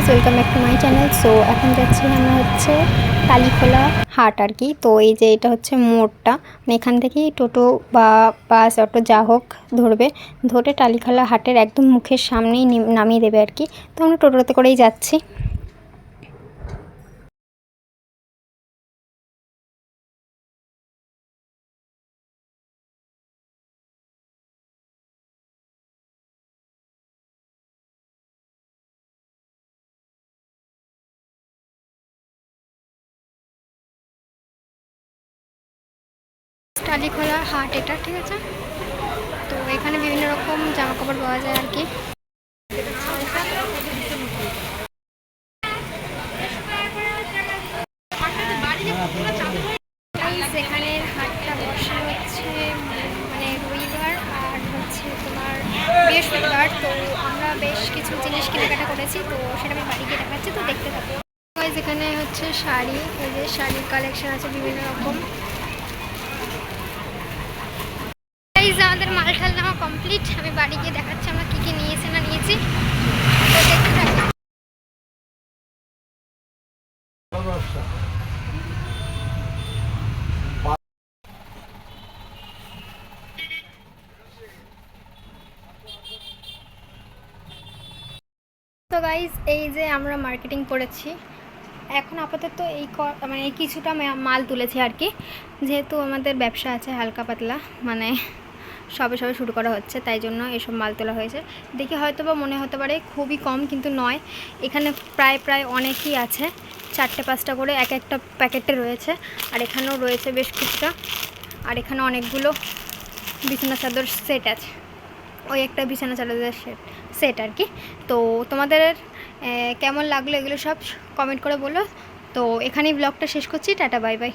Guys welcome back to my channel so এখন যাচ্ছি আমরা হচ্ছে কালীখোলা হাট আর কি। তো এই যে এটা হচ্ছে মোড়টা। মানে এখান থেকেই টোটো বা বাস, অটো যা হোক ধরবে। ধরে টালিখোলা হাটের একদম মুখের সামনেই নেম- নামিয়ে দেবে আর কি। তো আমরা টোটোতে করেই যাচ্ছি। টালিখোলা হাট এটা ঠিক আছে? তো এখানে বিভিন্ন রকম জামা কাপড় পাওয়া যায় আর কি। Guys, হাটটা হচ্ছে মানে আর হচ্ছে তোমার তো আমরা বেশ কিছু জিনিস কেনাকাটা করেছি তো সেটা বাড়ি তো দেখতে এখানে হচ্ছে শাড়ি এই যে শাড়ির কালেকশন আছে বিভিন্ন রকম গাইজ আমাদের মাল ঠাল নেওয়া কমপ্লিট আমি বাড়ি গিয়ে দেখাচ্ছি আমরা কী কী নিয়েছি না নিয়েছি। তো গাইজ এই যে আমরা মার্কেটিং করেছি। এখন আপাতত এই মানে কিছুটা মাল তুলেছি আর কি। যেহেতু আমাদের ব্যবসা আছে হালকা পাতলা মানে সবে সবে শুরু করা হচ্ছে, তাই জন্য এসব মাল তোলা হয়েছে। দেখে হয়তো বা মনে হতে পারে খুবই কম কিন্তু নয়। এখানে প্রায় প্রায় অনেকই আছে, চারটে পাঁচটা করে এক একটা প্যাকেটে রয়েছে। আর এখানেও রয়েছে বেশ কিছুটা। আর এখানে অনেকগুলো বিছানা চাদর সেট আছে। ওই একটা বিছানা চাদরের সেট সেট আর কি। তো তোমাদের কেমন লাগল এগুলো সব? কমেন্ট করে বলো। তো এখানেই ব্লগটা শেষ করছি। Tata bye bye